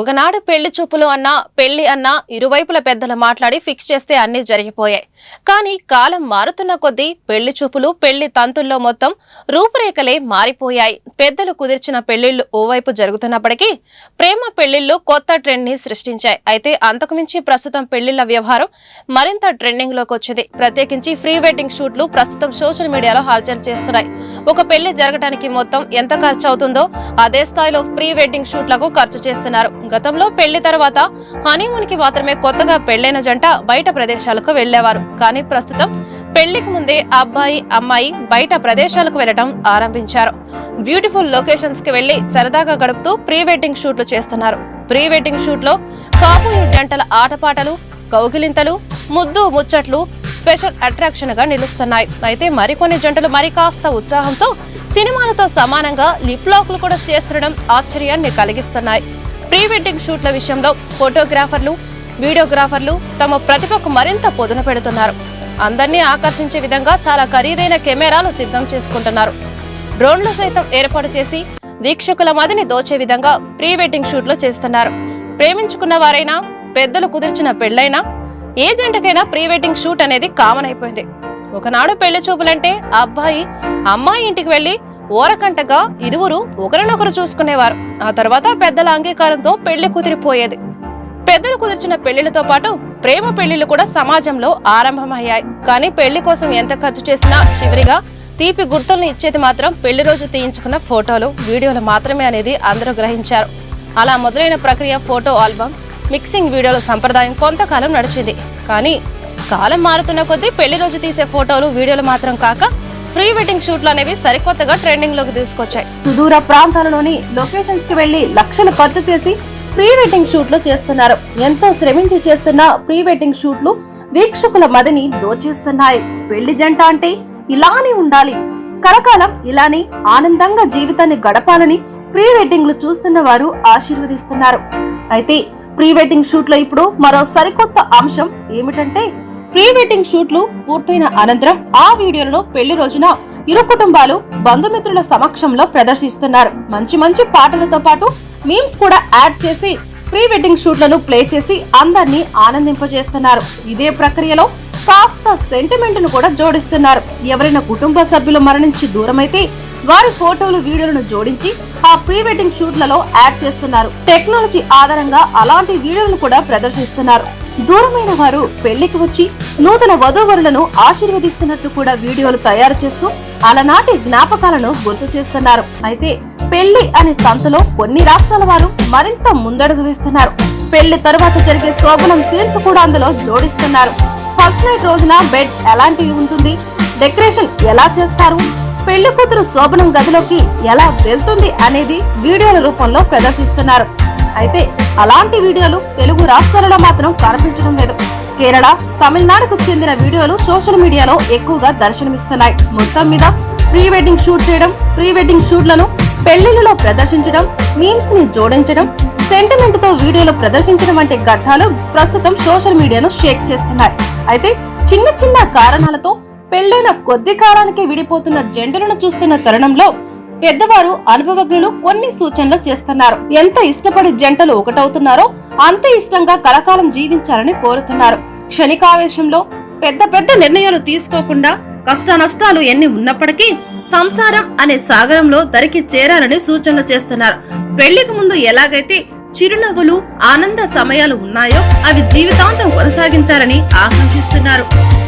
ఒకనాడు పెళ్ళి చూపులు అన్నా పెళ్ళి అన్నా ఇరువైపుల పెద్దలు మాట్లాడి ఫిక్స్ చేస్తే అన్నీ జరిగిపోయాయి. కానీ కాలం మారుతున్న కొద్దీ పెళ్ళి చూపులు పెళ్ళి తంతుల్లో మొత్తం రూపురేఖలే మారిపోయాయి. పెద్దలు కుదిర్చిన పెళ్ళిళ్ళు ఓవైపు జరుగుతున్నప్పటికీ ప్రేమ పెళ్ళిళ్ళు కొత్త ట్రెండ్ని సృష్టించాయి. అయితే అంతకుమించి ప్రస్తుతం పెళ్ళిళ్ళ వ్యవహారం మరింత ట్రెండింగ్లోకి వచ్చింది. ప్రత్యేకించి ఫ్రీ వెడ్డింగ్ షూట్లు ప్రస్తుతం సోషల్ మీడియాలో హల్చల్ చేస్తున్నాయి. ఒక పెళ్ళి జరగడానికి మొత్తం ఎంత ఖర్చు అవుతుందో అదే స్థాయిలో ప్రీ వెడ్డింగ్ షూట్లకు ఖర్చు చేస్తున్నారు. గతంలో పెళ్ళి తర్వాత హనీమూన్కి మాత్రమే కొత్తగా పెళ్ళైన జంట బయట ప్రదేశాలకు వెళ్ళేవారు కానీ ప్రస్తుతం పెళ్ళికి ముందే అబ్బాయి అమ్మాయి బయట ప్రదేశాలకు వెళ్ళడం ఆరంభించారు. బ్యూటిఫుల్ లొకేషన్స్కి వెళ్ళి సరదాగా గడుపుతూ ప్రీ వెడ్డింగ్ షూట్లు చేస్తున్నారు. ప్రీ వెడ్డింగ్ షూట్లో కాబోయే జంటల ఆటపాటలు కౌగిలింతలు ముద్దు ముచ్చట్లు స్పెషల్ అట్రాక్షన్గా నిలుస్తున్నాయి. అయితే మరికొన్ని జంటలు మరి కాస్త ఉత్సాహంతో సినిమాలతో సమానంగా లిప్ లాక్లు కూడా చేస్తుండడం ఆశ్చర్యాన్ని కలిగిస్తున్నాయి. ప్రీ వెడ్డింగ్ షూట్ల విషయంలో ఫోటోగ్రాఫర్లు వీడియోగ్రాఫర్లు తమ ప్రతిభకు మరింత పొదున పెడుతున్నారు. అందరినీ ఆకర్షించే విధంగా చాలా ఖరీదైన కెమెరాలు సిద్ధం చేసుకుంటున్నారు. డ్రోన్లు సైతం ఏర్పాటు చేసి వీక్షకుల మదిని దోచే విధంగా ప్రీ వెడ్డింగ్ షూట్లు చేస్తున్నారు. ప్రేమించుకున్న వారైనా పెద్దలు కుదిర్చిన పెళ్ళైనా ఏ జంటకైనా ప్రీ వెడ్డింగ్ షూట్ అనేది కామన్ అయిపోయింది. ఒకనాడు పెళ్ళి చూపులంటే అబ్బాయి అమ్మాయి ఇంటికి వెళ్ళి ఓరకంటగా ఇరువురు ఒకరినొకరు చూసుకునేవారు. ఆ తర్వాత పెద్దల అంగీకారంతో పెళ్ళి కుదిరిపోయేది. పెద్దలు కుదిర్చిన పెళ్ళిళ్ళతో పాటు ప్రేమ పెళ్ళిళ్ళు కూడా సమాజంలో ఆరంభమయ్యాయి. కానీ పెళ్ళి కోసం ఎంత ఖర్చు చేసినా చివరిగా తీపి గుర్తుల్ని ఇచ్చేది మాత్రం పెళ్ళి రోజు తీయించుకున్న ఫోటోలు వీడియోలు మాత్రమే అనేది అందరూ గ్రహించారు. అలా మొదలైన ప్రక్రియ ఫోటో ఆల్బమ్ మిక్సింగ్ వీడియోల సంప్రదాయం కొంతకాలం నడిచింది. కానీ కాలం మారుతున్న కొద్దీ పెళ్ళి రోజు తీసే ఫోటోలు వీడియోలు మాత్రం కాక ప్రీ వెడ్డింగ్ షూట్లు అనేవి సరికొత్తగా ట్రెండింగ్లోకి తీసుకొచ్చాయి. సుదూర ప్రాంతాలలోని లొకేషన్స్కి వెళ్ళి లక్షలు ఖర్చు చేసి ప్రీ వెడ్డింగ్ షూట్లు చేస్తున్నారు. ఎంతో శ్రమించి చేస్తున్న ప్రీ వెడ్డింగ్ షూట్లు వీక్షకుల మదిని దోచేస్తున్నాయి. పెళ్ళి జంట అంటే ఇలానే ఉండాలి. కలకాలం ఇలానే ఆనందంగా జీవితాన్ని గడపాలని ప్రీ వెడ్డింగ్లు చూస్తున్న వారు ఆశీర్వదిస్తున్నారు. అయితే ప్రీ వెడ్డింగ్ షూట్లో ఇప్పుడు మరో సరికొత్త అంశం ఏమిటంటే ప్రీ వెడ్డింగ్ షూట్లు పూర్తయిన అనంతరం ఆ వీడియోలను పెళ్ళి రోజున ఇరు కుటుంబాలు బంధుమిత్రుల సమక్షంలో ప్రదర్శిస్తున్నారు. మంచి మంచి పాటలతో పాటు మీమ్స్ కూడా యాడ్ చేసి ప్రీ వెడ్డింగ్ షూట్లను ప్లే చేసి అందరినీ ఆనందింపజేస్తున్నారు. ఇదే ప్రక్రియలో కాస్త సెంటిమెంట్ను కూడా జోడిస్తున్నారు. ఎవరైనా కుటుంబ సభ్యులు మరణించి దూరమైతే వారి ఫోటోలు వీడియోలను జోడించి ఆ ప్రీ వెడ్డింగ్ షూట్లలో యాడ్ చేస్తున్నారు. టెక్నాలజీ ఆధారంగా అలాంటి వీడియోలను కూడా ప్రదర్శిస్తున్నారు. దూరమైన వారు పెళ్ళికి వచ్చి నూతన వధూవరులను ఆశీర్వదిస్తున్నట్లు కూడా వీడియోలు తయారు చేస్తూ అలనాటి జ్ఞాపకాలను గుర్తు చేస్తున్నారు. అయితే పెళ్ళి అనే తంతులో కొన్ని రాష్ట్రాల వారు మరింత ముందడుగు వేస్తున్నారు. పెళ్ళి తర్వాత జరిగే శోభనం సీన్స్ కూడా అందులో జోడిస్తున్నారు. ఫస్ట్ నైట్ రోజున బెడ్ ఎలాంటివి ఉంటుంది? డెకరేషన్ ఎలా చేస్తారు? పెళ్ళి కూతురు శోభనం గదిలోకి ఎలా వెళ్తుంది అనేది వీడియోల రూపంలో ప్రదర్శిస్తున్నారు. అయితే అలాంటి వీడియోలు తెలుగు రాష్ట్రాలలో మాత్రం కనిపించడం లేదు. కేరళ తమిళనాడుకు చెందిన వీడియోలు సోషల్ మీడియాలో ఎక్కువగా దర్శనమిస్తున్నాయి. మొత్తం మీద ప్రీ వెడ్డింగ్ షూట్ చేయడం ప్రీ వెడ్డింగ్ షూట్లను పెళ్ళిళ్ళలో ప్రదర్శించడం మీమ్స్ని జోడించడం సెంటిమెంట్తో వీడియోలు ప్రదర్శించడం వంటి ఘట్టాలు ప్రస్తుతం సోషల్ మీడియాను షేక్ చేస్తున్నాయి. అయితే చిన్న చిన్న కారణాలతో పెళ్ళైన కొద్ది కాలానికే విడిపోతున్న జంటలను చూస్తున్న తరుణంలో పెద్దవారు అనుభవజ్ఞులు కొన్ని సూచనలు చేస్తున్నారు. ఎంత ఇష్టపడి జంటలు ఒకటవుతున్నారో అంత ఇష్టంగా కలకాలం జీవించాలని కోరుతున్నారు. క్షణికావేశంలో పెద్ద పెద్ద నిర్ణయాలు తీసుకోకుండా కష్ట నష్టాలు ఎన్ని ఉన్నప్పటికీ సంసారం అనే సాగరంలో దరికి చేరాలని సూచనలు చేస్తున్నారు. పెళ్ళికి ముందు ఎలాగైతే చిరునవ్వులు ఆనంద సమయాలు ఉన్నాయో అవి జీవితాంతం కొనసాగించాలని ఆకాంక్షిస్తున్నారు.